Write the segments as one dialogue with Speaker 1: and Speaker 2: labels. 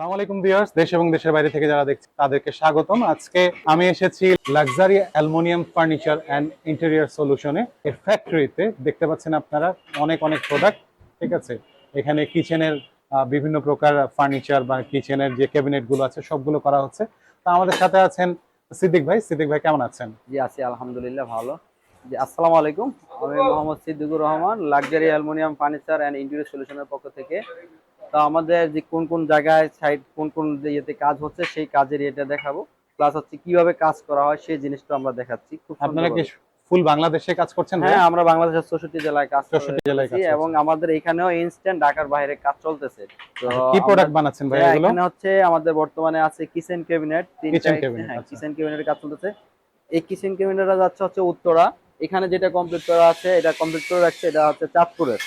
Speaker 1: আলাইকুম ভিউয়ার্স, দেশ এবং দেশের বাইরে থেকে যারা দেখছে, তাদেরকে স্বাগতম। আজকে আমি এসেছি luxury aluminium furniture and interior সলিউশনে। এর ফ্যাক্টরিতে দেখতে পাচ্ছেন আপনারা অনেক অনেক প্রোডাক্ট ঠিক আছে? এখানে কিচেনের বিভিন্ন প্রকার ফার্নিচার বা কিচেনের যে ক্যাবিনেটগুলো আছে, সবগুলো করা হচ্ছে। তা আমাদের সাথে আছেন সিদ্দিক ভাই। সিদ্দিক ভাই, কেমন আছেন?
Speaker 2: জি, আছি আলহামদুলিল্লাহ ভালো। জি, আসসালামু আলাইকুম। আমি Mohammad Siddiqur Rahman, luxury aluminium furniture and interior সলিউশনের পক্ষ থেকে তো আমাদের যে কোন কোন জায়গায় সাইড কোন কোন ইয়েতে কাজ হচ্ছে সেই কাজের এটা দেখাবো। প্লাস হচ্ছে কীভাবে কাজ করা হয় সেই জিনিসটা আমরা দেখাচ্ছি। খুব
Speaker 1: আপনারা কি ফুল বাংলাদেশে কাজ করছেন
Speaker 2: হ্যাঁ আমরা বাংলাদেশের চৌষট্টি জেলায় কাজ
Speaker 1: 64 জেলায় কাজ
Speaker 2: করছি এবং আমাদের এখানেও ইনস্ট্যান্ট ঢাকার বাইরে কাজ চলতেছে। তো
Speaker 1: কি প্রোডাক্ট বানাচ্ছেন ভাই
Speaker 2: হ্যাঁ,
Speaker 1: এগুলো?
Speaker 2: এখানে হচ্ছে আমাদের বর্তমানে আছে কিচেন ক্যাবিনেট হ্যাঁ
Speaker 1: আচ্ছা।
Speaker 2: কিচেন ক্যাবিনেটের কাজ চলতেছে। এই কিচেন ক্যাবিনেটটা যাচ্ছে হচ্ছে উত্তরা। এখানে যেটা কমপ্লিট করা আছে এটা কমপ্লিট করে রাখছে এটা হচ্ছে চাঁদপুরের।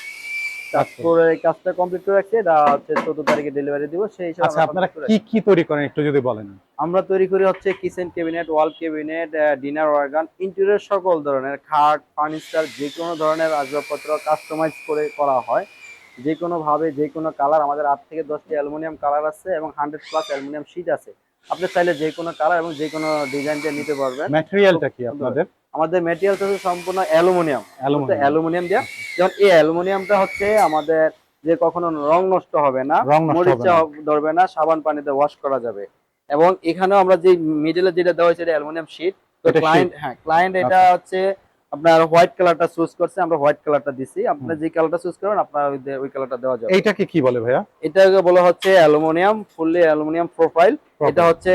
Speaker 2: চাঁদপুরের এই কাজটা কমপ্লিট করে রাখছে এটা হচ্ছে চোদ্দ তারিখে ডেলিভারি দিব সেই হিসাবে
Speaker 1: আচ্ছা আপনারা কি কি তৈরি করেন একটু যদি বলেন?
Speaker 2: আমরা তৈরি করি হচ্ছে kitchen cabinet wall cabinet dinner organ interior সকল ধরনের খাট ফার্নিচার যে কোনো ধরনের আসবাবপত্র কাস্টমাইজ করে করা হয়। যে কোনো ভাবে যে কোনো কালার আমাদের আট থেকে দশটি অ্যালুমিনিয়াম কালার আছে এবং হান্ড্রেড প্লাস অ্যালুমিনিয়াম শীট আছে। আপনি চাইলে যে কোনো কালার এবং যে কোনো ডিজাইন দিয়ে নিতে পারবেন।
Speaker 1: ম্যাটেরিয়ালটা কি আপনাদের?
Speaker 2: আমাদের মেটেরিয়াল হচ্ছে সম্পূর্ণ অ্যালুমিনিয়াম।
Speaker 1: অ্যালুমিনিয়াম।
Speaker 2: দেওয়া যেমন এই অ্যালুমিনিয়ামটা হচ্ছে আমাদের যে কখনো রং নষ্ট হবে না মরিচা ধরবে না সাবান পানিতে ওয়াশ করা যাবে। এবং এখানেও আমরা যে মিডলে যেটা দেওয়া হয়েছে অ্যালুমিনিয়াম শীট তো ক্লায়েন্ট হ্যাঁ ক্লায়েন্ট এটা
Speaker 1: আচ্ছা।
Speaker 2: হচ্ছে আপনার হোয়াইট কালারটা চুজ করছে আমরা হোয়াইট কালারটা দিছি। আপনার যে কালারটা চুজ করেন আপনার ওই কালারটা দেওয়া যাবে।
Speaker 1: এইটাকে কি বলে ভাইয়া?
Speaker 2: এটাকে বলা হচ্ছে অ্যালুমিনিয়াম ফুললি অ্যালুমিনিয়াম প্রোফাইল এটা হচ্ছে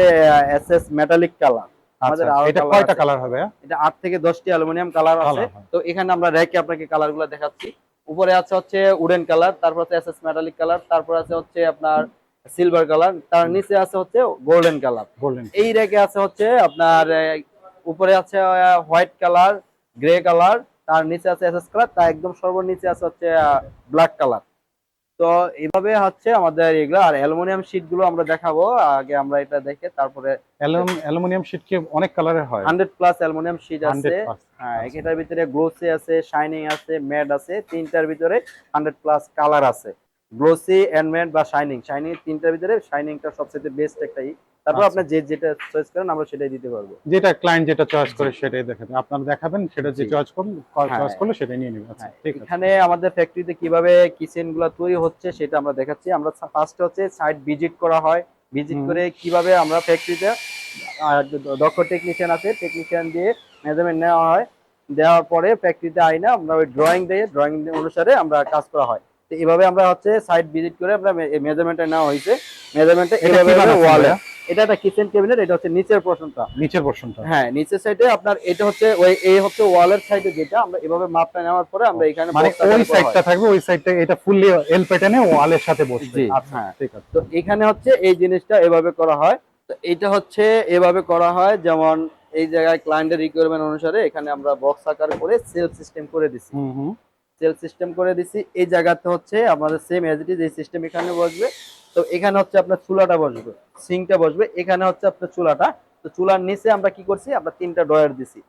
Speaker 2: এসএস মেটালিক কালার আমাদের
Speaker 1: আচ্ছা এটা কয়টা কালার হবে?
Speaker 2: এটা আট থেকে দশটি অ্যালুমিনিয়াম কালার আছে। তো এখানে আমরা র্যাকে আপনাকে কালারগুলো দেখাচ্ছি। উপরে আছে হচ্ছে উডেন কালার তারপর আছে এসএস মেটালিক কালার তারপর আছে হচ্ছে আপনার সিলভার কালার তার নিচে আছে হচ্ছে গোল্ডেন কালার এই র্যাকে আছে হচ্ছে আপনার উপরে আছে হোয়াইট কালার গ্রে কালার তার নিচে আছে এসএস কালার তার একদম সর্বনিচে আছে হচ্ছে ব্ল্যাক কালার তো এইভাবে হচ্ছে আমাদের এগুলো আর অ্যালুমিনিয়াম শীটগুলো আমরা দেখাবো আগে আমরা এটা দেখে তারপরে
Speaker 1: অ্যালুমিনিয়াম শীট কি অনেক কালারের হয়?
Speaker 2: হান্ড্রেড প্লাস অ্যালুমিনিয়াম শীট আছে।
Speaker 1: 100
Speaker 2: হ্যাঁ এটার ভিতরে গ্লোসি আছে শাইনিং আছে ম্যাট আছে তিনটার ভিতরে হান্ড্রেড প্লাস কালার আছে। গ্লোসি এন্ড ম্যাট বা শাইনিং শাইনিং তিনটার ভিতরে শাইনিংটা সবচেয়ে বেস্ট একটাই তারপর
Speaker 1: আচ্ছা।
Speaker 2: আপনি যে যেটা চয়েস করেন আমরা সেটাই দিতে পারব।
Speaker 1: যেটা ক্লায়েন্ট যেটা চয়েস করে সেটাই দেখাবেন আপনারা দেখাবেন সেটা যে চয়েস করুন
Speaker 2: হ্যাঁ।
Speaker 1: চয়েস করলে সেটাই নিয়ে নেবেন। আচ্ছা
Speaker 2: হ্যাঁ,
Speaker 1: ঠিক আছে।
Speaker 2: এখানে আমাদের ফ্যাক্টরিতে কীভাবে কিচেনগুলা তৈরি হচ্ছে সেটা আমরা দেখাচ্ছি। আমরা ফার্স্ট হচ্ছে সাইট ভিজিট করা হয়। ভিজিট করে কীভাবে আমরা ফ্যাক্টরিতে দক্ষ টেকনিশিয়ান আছে টেকনিশিয়ান দিয়ে মেজারমেন্ট নেওয়া হয়। দেওয়ার পরে ফ্যাক্টরিতে আইনা আমরা ওই ড্রয়িং দিয়ে ড্রয়িং অনুসারে আমরা কাজ করা হয়। তো এইভাবে আমরা হচ্ছে সাইড ভিজিট করে আমরা মেজারমেন্টটা নেওয়া হয়েছে। মেজারমেন্টটা এইভাবে
Speaker 1: বানাচ্ছেন
Speaker 2: ওয়ালে এটা একটা কিচেন ক্যাবিনেট এটা হচ্ছে নিচের পোর্শনটা
Speaker 1: নিচের পোর্শনটা
Speaker 2: হ্যাঁ নিচের সাইডে আপনার এটা হচ্ছে ওই এই হচ্ছে ওয়ালের সাইডে যেটা আমরা এভাবে মাপটা নেওয়ার পরে আমরা এখানে
Speaker 1: মানে ওই সাইডটা। থাকবে ওই সাইডটা এটা ফুললি এল প্যাটার্নে ওয়ালের সাথে বসবে। আচ্ছা
Speaker 2: হ্যাঁ।
Speaker 1: ঠিক আছে।
Speaker 2: তো এখানে হচ্ছে এই জিনিসটা এভাবে করা হয়। তো এটা হচ্ছে এভাবে করা হয় যেমন এই জায়গায় ক্লায়েন্টের রিকোয়ারমেন্ট অনুসারে এখানে আমরা বক্স আকার করে সেল সিস্টেম করে দিছি।
Speaker 1: হুম হুম।
Speaker 2: সেল সিস্টেম করে দিছি। এই জায়গাতে হচ্ছে আমাদের সেম এজ ইট ইজ এই সিস্টেম এখানে বসবে। তো এখানে হচ্ছে আপনার চুলাটা বসবে সিঙ্কটা বসবে। এখানে হচ্ছে আপনার চুলাটা। তো চুলার নিচে আমরা কি করছি? আমরা তিনটা ডয়ার দিছি।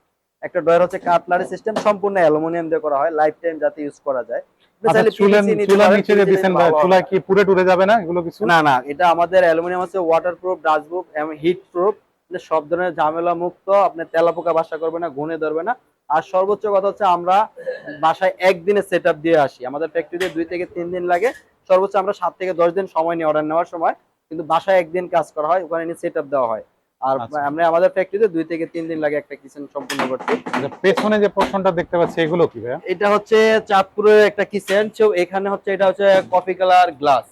Speaker 2: একটা ডয়ার হচ্ছে কাটলারি সিস্টেম সম্পূর্ণ অ্যালুমিনিয়াম দিয়ে করা হয় লাইফ টাইম যাতে ইউজ করা যায়।
Speaker 1: আচ্ছা কি পুরে টুরে যাবে না এগুলো কিছু?
Speaker 2: না না এটা আমাদের অ্যালুমিনিয়াম আছে water proof dust proof proof সব ধরনের ঝামেলা মুক্ত আপনি তেলাপোকা বাসা করবে না ঘুনে ধরবে না। আর সর্বোচ্চ কথা হচ্ছে আমরা বাসায় একদিনে সেট দিয়ে আসি। আমাদের ফ্যাক্টরিতে দুই থেকে তিন দিন লাগে। সর্বোচ্চ আমরা সাত থেকে দশ দিন সময় নিয়ে অর্ডার নেওয়ার সময়। কিন্তু বাসায় একদিন কাজ করা হয় ওখানে নিয়ে সেট দেওয়া হয়। আর
Speaker 1: আচ্ছা।
Speaker 2: আমরা আমাদের ফ্যাক্টরিতে দুই থেকে তিন দিন লাগে একটা কিচেন সম্পূর্ণ করতে।
Speaker 1: আচ্ছা, পেছনে যে পোর্শনটা দেখতে পাচ্ছি এগুলো কি ভাইয়া?
Speaker 2: এটা হচ্ছে চাঁদপুরের একটা কিচেন এখানে হচ্ছে এটা হচ্ছে কফি কালার গ্লাস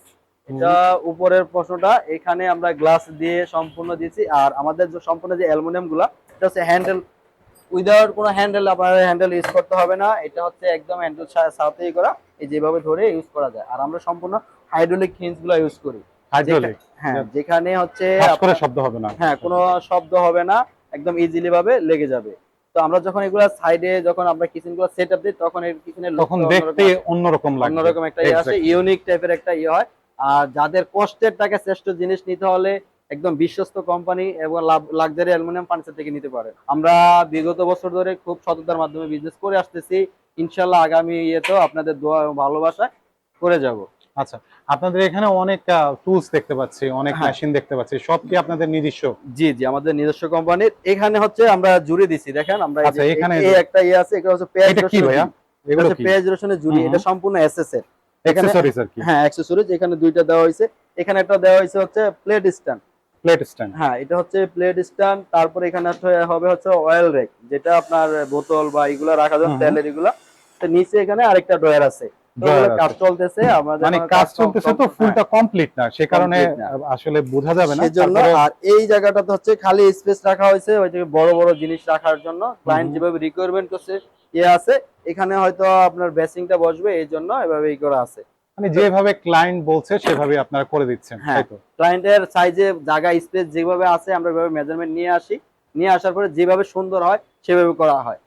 Speaker 2: এটা উপরের প্রশ্নটা এখানে আমরা গ্লাস দিয়ে সম্পূর্ণ দিয়েছি আর আমাদের যে সম্পূর্ণ যে অ্যালুমিনিয়ামগুলা এটা হচ্ছে হ্যান্ডেল উইদাউট কোনো হ্যান্ডেল আপনার হ্যান্ডেল ইউজ করতে হবে না এটা হচ্ছে একদম হ্যান্ডেল সাথেই করা এই যেভাবে ধরে ইউজ করা যায়। আর আমরা সম্পূর্ণ হাইড্রোলিক হিন্সগুলো ইউজ করি।
Speaker 1: হাইড্রোলিক
Speaker 2: হ্যাঁ যেখানে হচ্ছে আপনার-
Speaker 1: শব্দ হবে না।
Speaker 2: হ্যাঁ কোনো শব্দ হবে না একদম ইজিলি ভাবে লেগে যাবে। তো আমরা যখন এগুলা সাইডে যখন আমরা কিচেনগুলো সেট আপ দিই তখন এই কিচেনের
Speaker 1: তখন দেখতে অন্যরকম লাগবে।
Speaker 2: অন্যরকম একটা ইয়ে আসে. ইউনিক টাইপের একটা ইয়ে হয়। আর যাদের কষ্টের টাকা শ্রেষ্ঠ জিনিস নিতে হলে একদম বিশ্বস্ত কোম্পানি এবং লাক্সারি অ্যালুমিনিয়াম ফার্নিচার থেকে নিতে পারে। আমরা বিগত বছর ধরে খুব সততার মাধ্যমে বিজনেস করে আসতেছি। ইনশাল্লাহ আগামী ইয়েতেও আপনাদের দোয়া এবং ভালোবাসা করে যাব।
Speaker 1: আচ্ছা আপনাদের এখানে অনেক টুলস দেখতে পাচ্ছি অনেক
Speaker 2: হ্যাঁ।
Speaker 1: মেশিন দেখতে পাচ্ছি সব কি আপনাদের নিজস্ব?
Speaker 2: জি জি আমাদের নিজস্ব কোম্পানির এখানে হচ্ছে আমরা জুড়ে দিছি দেখেন আমরা
Speaker 1: আচ্ছা, এখানে
Speaker 2: এই একটা ইয়ে আছে এটা হচ্ছে পেঁয়াজ
Speaker 1: এটা কি ভাইয়া? এগুলো
Speaker 2: পেঁয়াজ রসুনের জুড়ি এটা সম্পূর্ণ এসএস এর।
Speaker 1: অ্যাকসেসরিজ আর কি।
Speaker 2: হ্যাঁ অ্যাক্সেসরিজ এখানে দুইটা দেওয়া হয়েছে। এখানে একটা দেওয়া হয়েছে হচ্ছে প্লেট স্ট্যান্ড
Speaker 1: প্লেট স্ট্যান্ড
Speaker 2: হ্যাঁ এটা হচ্ছে প্লেট স্ট্যান্ড তারপর এখানে হবে হচ্ছে অয়েল রেক যেটা আপনার বোতল বা এগুলা রাখা যায়। তেলের এগুলা। নিচে এখানে আরেকটা ড্রয়ার আছে। কাজ। চলতেছে আমাদের
Speaker 1: মানে কাজ চলতেছে তো ফুলটা কমপ্লিট না সে কারণে আসলে বোঝা যাবে না।
Speaker 2: সেজন্য আর এই জায়গাটাতে হচ্ছে খালি স্পেস রাখা হয়েছে বড় বড় জিনিস রাখার জন্য। ক্লায়েন্ট যেভাবে রিকোয়ারমেন্ট করছে আছে। এখানে হয়তো আপনার বেসিংটা বসবে এই জন্য এভাবে ই করা আছে।
Speaker 1: মানে যেভাবে ক্লায়েন্ট বলছে সেভাবে আপনারা করে দিচ্ছেন
Speaker 2: হ্যাঁ।
Speaker 1: তো?
Speaker 2: ক্লায়েন্টের সাইজে জায়গা স্পেস যেভাবে আছে আমরা মেজারমেন্ট নিয়ে আসি। নিয়ে আসার পরে যেভাবে সুন্দর হয় সেভাবে করা হয়।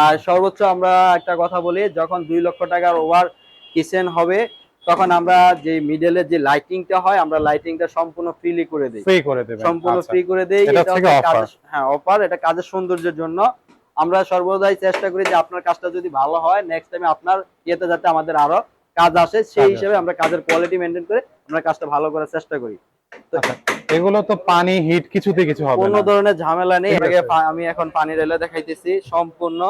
Speaker 2: আর সর্বোচ্চ আমরা একটা কথা বলি যখন দুই লক্ষ টাকার ওভার কিচেন হবে তখন আমরা যে মিডলের যে লাইটিংটা হয় আমরা লাইটিংটা সম্পূর্ণ ফ্রিলি করে দিই।
Speaker 1: ফ্রি করে দেবেন
Speaker 2: সম্পূর্ণ
Speaker 1: আচ্ছা।
Speaker 2: ফ্রি করে দেই
Speaker 1: এটা।
Speaker 2: হ্যাঁ অফার এটা কাজের সৌন্দর্যের জন্য। আমরা সর্বদাই চেষ্টা করি যে আপনার কাজটা যদি ভালো হয় নেক্সট টাইমে আপনার ইয়েতে যাতে আমাদের আরও কাজ আসে সেই হিসেবে আমরা কাজের কোয়ালিটি মেনটেন করে আমরা কাজটা ভালো করার চেষ্টা করি।
Speaker 1: আচ্ছা, এগুলো তো পানি হিট কিছুতে কিছু হবে
Speaker 2: কোনো ধরনের ঝামেলা নেই। এটাকে আমি এখন পানি ঢেলে দেখাইতেছি সম্পূর্ণ।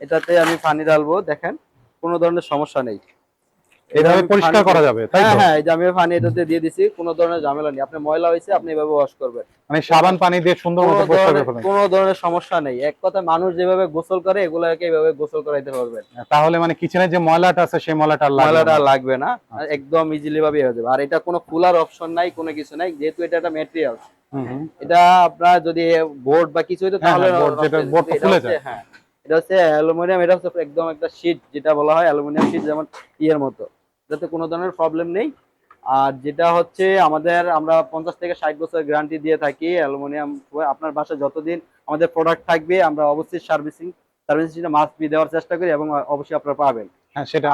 Speaker 2: এটাতে আমি পানি ঢালবো দেখেন কোনো ধরনের সমস্যা নেই।
Speaker 1: পরিষ্কার করা যাবে তাই
Speaker 2: হ্যাঁ হ্যাঁ এই যে আমি পানি এটাতে দিয়ে দিছি কোনো ধরনের ঝামেলা নেই। আপনি ময়লা হয়েছে আপনি এভাবে ওয়াশ করবেন।
Speaker 1: মানে সাবান পানি দিয়ে সুন্দর মতো পরিষ্কার করে ফেলবেন।
Speaker 2: কোনো ধরনের সমস্যা নেই। এক কথা মানুষ যেভাবে গোসল করে এগুলোকে এইভাবে গোসল করাইতে পারবেন।
Speaker 1: তাহলে মানে কিচেনের যে ময়লাটা আছে সেই ময়লাটা লাগবে
Speaker 2: ময়লাটা
Speaker 1: না।
Speaker 2: লাগবে না।
Speaker 1: আচ্ছা।
Speaker 2: একদম ইজিলি ভাবে হয়ে যাবে। আর এটা কোনো ফুলার অপশন নাই কোনো কিছু নাই যেহেতু এটা একটা
Speaker 1: হুম।
Speaker 2: এটা আপনার যদি বোর্ড বা কিছু হইতো
Speaker 1: হ্যাঁ,
Speaker 2: তাহলে
Speaker 1: হ্যাঁ, board যেটা- board তো
Speaker 2: এটা
Speaker 1: খুলে
Speaker 2: হচ্ছে-
Speaker 1: যায়।
Speaker 2: হ্যাঁ। এটা হচ্ছে অ্যালুমিনিয়াম এটা হচ্ছে একদম একটা শীট যেটা বলা হয় অ্যালুমিনিয়াম শীট যেমন ইয়ের মতো। যাতে কোনো ধরনের প্রবলেম নেই। আর যেটা হচ্ছে আমাদের আমরা পঞ্চাশ থেকে ষাট বছর গ্যারান্টি দিয়ে থাকি অ্যালুমিনিয়াম আপনার বাসায় যতদিন আমাদের প্রোডাক্ট থাকবে আমরা অবশ্যই সার্ভিসিং সার্ভিসিংটা মাস্ট বি দেওয়ার চেষ্টা করি এবং অবশ্যই আপনারা পাবেন।
Speaker 1: হ্যাঁ সেটা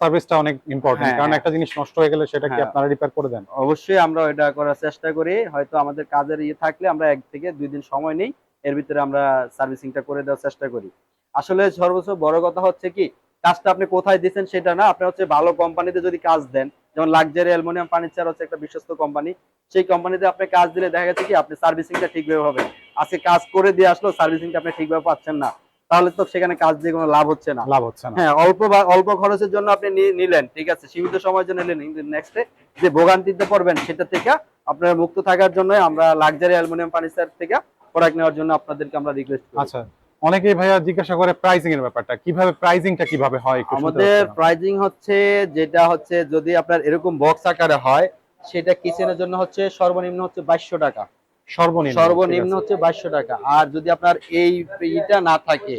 Speaker 1: সার্ভিসটা অনেক ইম্পর্টেন্ট
Speaker 2: হ্যাঁ,
Speaker 1: কারণ
Speaker 2: হ্যাঁ।
Speaker 1: একটা জিনিস নষ্ট হয়ে গেলে সেটা কি। আপনারা রিপেয়ার করে দেন?
Speaker 2: অবশ্যই আমরা এটা করার চেষ্টা করি। হয়তো আমাদের কাজের ইয়ে থাকলে আমরা এক থেকে দুই দিন সময় নেই। এর ভিতরে আমরা সার্ভিসিংটা করে দেওয়ার চেষ্টা করি। আসলে সর্বোচ্চ বড় কথা হচ্ছে কি কাজটা আপনি কোথায় দিচ্ছেন সেটা না আপনি হচ্ছে ভালো কোম্পানিতে যদি কাজ দেন যেমন লাক্সারি অ্যালুমিনিয়াম ফার্নিচার হচ্ছে একটা বিশ্বস্ত কোম্পানি সেই কোম্পানিতে আপনি কাজ দিলে দেখা গেছে কি আপনি সার্ভিসিংটা ঠিকভাবে হবে আজকে কাজ করে দিয়ে আসলো সার্ভিসিংটা আপনি ঠিকভাবে পাচ্ছেন না। তাহলে তো সেখানে কাজ দিয়ে কোনো লাভ হচ্ছে না।
Speaker 1: লাভ হচ্ছে না।
Speaker 2: হ্যাঁ অল্প বা- অল্প খরচের জন্য আপনি নিলেন ঠিক আছে? সীমিত সময়ের জন্য নিলেন কিন্তু নেক্সটে যে ভোগান্তিতে পড়বেন সেটা থেকে আপনার মুক্ত থাকার জন্য আমরা লাক্সারি অ্যালুমিনিয়াম ফার্নিচার থেকে প্রোডাক্ট নেওয়ার জন্য আপনাদেরকে আমরা রিকোয়েস্ট করি।
Speaker 1: আচ্ছা। অনেকেই ভাইয়া জিজ্ঞাসা করে প্রাইসিং এর ব্যাপারটা। কীভাবে প্রাইসিংটা কীভাবে হয়
Speaker 2: আমাদের। প্রাইজিং হচ্ছে যেটা হচ্ছে যদি আপনার এরকম বক্স আকারে হয় সেটা কিচেনের জন্য হচ্ছে সর্বনিম্ন হচ্ছে বাইশশো টাকা।
Speaker 1: সর্বনিম্ন
Speaker 2: সর্বনিম্ন হচ্ছে বাইশশো টাকা। আর যদি আপনার এই ইটা না থাকে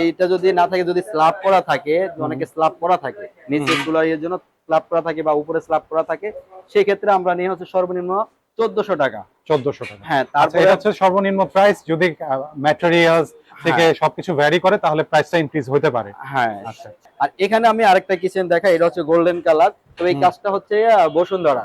Speaker 2: এইটা যদি না থাকে যদি স্ল্যাব করা থাকে অনেকে স্ল্যাব করা থাকে নিচে। কুলারের জন্য স্ল্যাব করা থাকে বা উপরে স্ল্যাব করা থাকে সেই ক্ষেত্রে আমরা নিয়ে হচ্ছে সর্বনিম্ন চোদ্দশো টাকা।
Speaker 1: 1400 টাকা।
Speaker 2: হ্যাঁ
Speaker 1: আচ্ছা
Speaker 2: তারপরে
Speaker 1: হচ্ছে সর্বনিম্ন প্রাইস যদি ম্যাটেরিয়ালস থেকে সবকিছু ভ্যারি করে তাহলে প্রাইসটা ইনক্রিজ হতে পারে।
Speaker 2: হ্যাঁ।
Speaker 1: আচ্ছা।
Speaker 2: আর এখানে আমি আরেকটা কিচেন দেখাই এটা হচ্ছে গোল্ডেন কালার তো এই। কাজটা হচ্ছে বসুন্ধরা।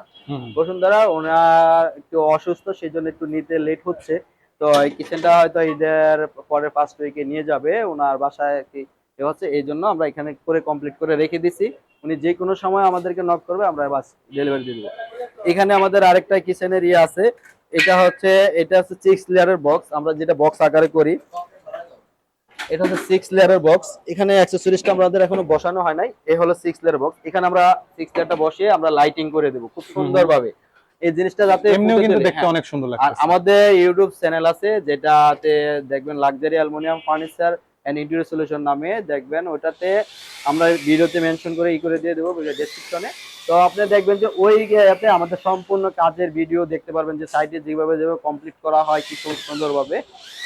Speaker 2: বসুন্ধরা ওনার একটু অসুস্থ সেই জন্য একটু নিতে লেট হচ্ছে। তো এই কিচেনটা হয়তো ঈদের পরে ফার্স্ট উইকে নিয়ে যাবে। ওনার বাসায় কি এ হচ্ছে এই জন্য আমরা এখানে করে কমপ্লিট করে রেখে দিছি। উনি যে কোনো সময় আমাদেরকে নক করবে আমরা বাস ডেলিভারি দিয়ে দেবো। এখানে আমাদের আরেকটা কিচেনের ইয়ে আছে। এটা হচ্ছে এটা হচ্ছে সিক্স লেয়ারের বক্স আমরা যেটা বক্স আকারে করি এটা হচ্ছে সিক্স লেয়ারের বক্স এখানে অ্যাক্সেসরিজটা আমাদের এখনও বসানো হয় নাই। এই হলো সিক্স লেয়ার বক্স এখানে আমরা সিক্স লেয়ারটা বসিয়ে আমরা লাইটিং করে দেবো খুব সুন্দরভাবে। এই জিনিসটা যাতে
Speaker 1: এমনিও কিন্তু দেখতে
Speaker 2: হ্যাঁ।
Speaker 1: অনেক সুন্দর
Speaker 2: আর আমাদের ইউটিউব চ্যানেল আছে যেটাতে দেখবেন luxury aluminium furniture and interior solution নামে দেখবেন ওটাতে আমরা ভিডিওতে মেনশন করে ই করে দিয়ে দেবো ডেসক্রিপশনে তো আপনি দেখবেন যে ওই ইয়েতে আমাদের সম্পূর্ণ কাজের ভিডিও দেখতে পারবেন যে সাইটে যেভাবে যেভাবে কমপ্লিট করা হয় কি সুন্দরভাবে।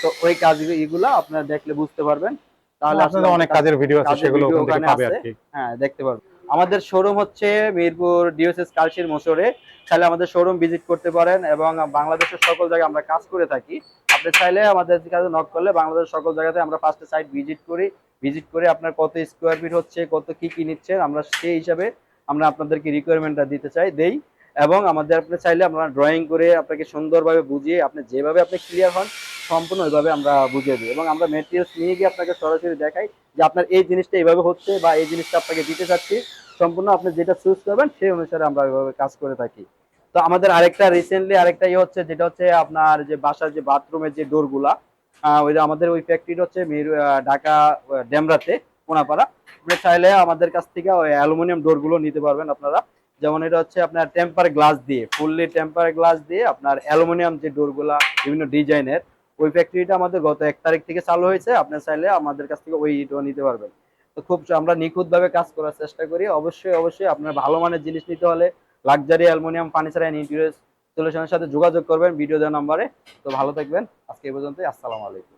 Speaker 2: তো ওই কাজ এগুলো আপনারা দেখলে বুঝতে পারবেন। তাহলে আসলে
Speaker 1: আপনাদের অনেক কাজের ভিডিও আছে সেগুলো ওখান পাবে আর কি।
Speaker 2: হ্যাঁ দেখতে পারবেন। আমাদের শোরুম হচ্ছে মিরপুর ডিওসএস কালশির মোশরে চাইলে আমাদের শোরুম ভিজিট করতে পারেন এবং বাংলাদেশের সকল জায়গায় আমরা কাজ করে থাকি। আপনি চাইলে আমাদের কাছে নক করলে বাংলাদেশের সকল জায়গাতে আমরা ফার্স্টে সাইট ভিজিট করি। ভিজিট করে আপনার কত স্কোয়ার ফিট হচ্ছে, কত কি কি নিচ্ছেন, আমরা সেই হিসাবে আমরা আপনাদেরকে রিকোয়ারমেন্টটা দিতে চাই, দেই। এবং আমাদের আপনি চাইলে আমরা ড্রয়িং করে আপনাকে সুন্দরভাবে বুঝিয়ে আপনি যেভাবে আপনি ক্লিয়ার হন, সম্পূর্ণ ওইভাবে আমরা বুঝিয়ে দিই। এবং আমরা মেটেরিয়ালস নিয়ে গিয়ে আপনাকে সরাসরি দেখাই যে আপনার এই জিনিসটা এইভাবে হচ্ছে বা এই জিনিসটা আপনাকে দিতে চাচ্ছি। সম্পূর্ণ আপনি যেটা চুজ করবেন, সেই অনুসারে আমরা ওইভাবে কাজ করে থাকি। তো আমাদের আরেকটা রিসেন্টলি আরেকটা ইয়ে হচ্ছে, যেটা হচ্ছে আপনার যে বাসার যে বাথরুমের যে ডোর ডোরগুলা ওই যে আমাদের ওই ফ্যাক্টরি হচ্ছে মির ঢাকা ডেমরাতে, কোনাপাড়া। আপনি চাইলে আমাদের কাছ থেকে ওই অ্যালুমিনিয়াম ডোরগুলো নিতে পারবেন আপনারা। যেমন এটা হচ্ছে আপনার টেম্পার গ্লাস দিয়ে ফুললি টেম্পার গ্লাস দিয়ে আপনার অ্যালুমিনিয়াম যে ডোরগুলা বিভিন্ন ডিজাইনের, ওই ফ্যাক্টরিটা আমাদের গত এক তারিখ থেকে চালু হয়েছে। আপনার চাইলে আমাদের কাছ থেকে ওই ডোর নিতে পারবেন। তো খুব আমরা নিখুঁতভাবে কাজ করার চেষ্টা করি। অবশ্যই অবশ্যই আপনার ভালো মানের জিনিস নিতে হলে luxury aluminium furniture and interior সলিউশনের সাথে যোগাযোগ করবেন ভিডিও দেওয়া নাম্বারে তো ভালো থাকবেন। আজকে এই পর্যন্তই। আসসালামু আলাইকুম।